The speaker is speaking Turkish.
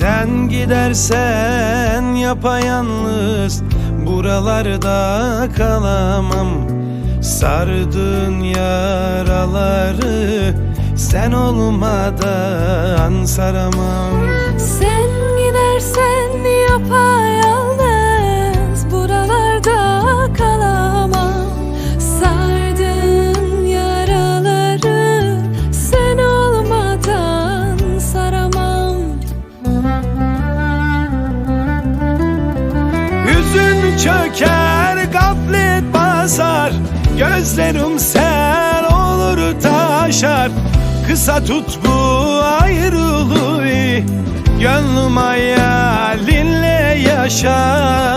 Sen gidersen yapayalnız Buralarda kalamam. Sardığın yaraları Sen olmadan saramam. Sen Hüzün çöker gaflet basar. Gözlerim sel olur taşar. Kısa tut bu ayrılığı Gönlüm hayalinle yaşar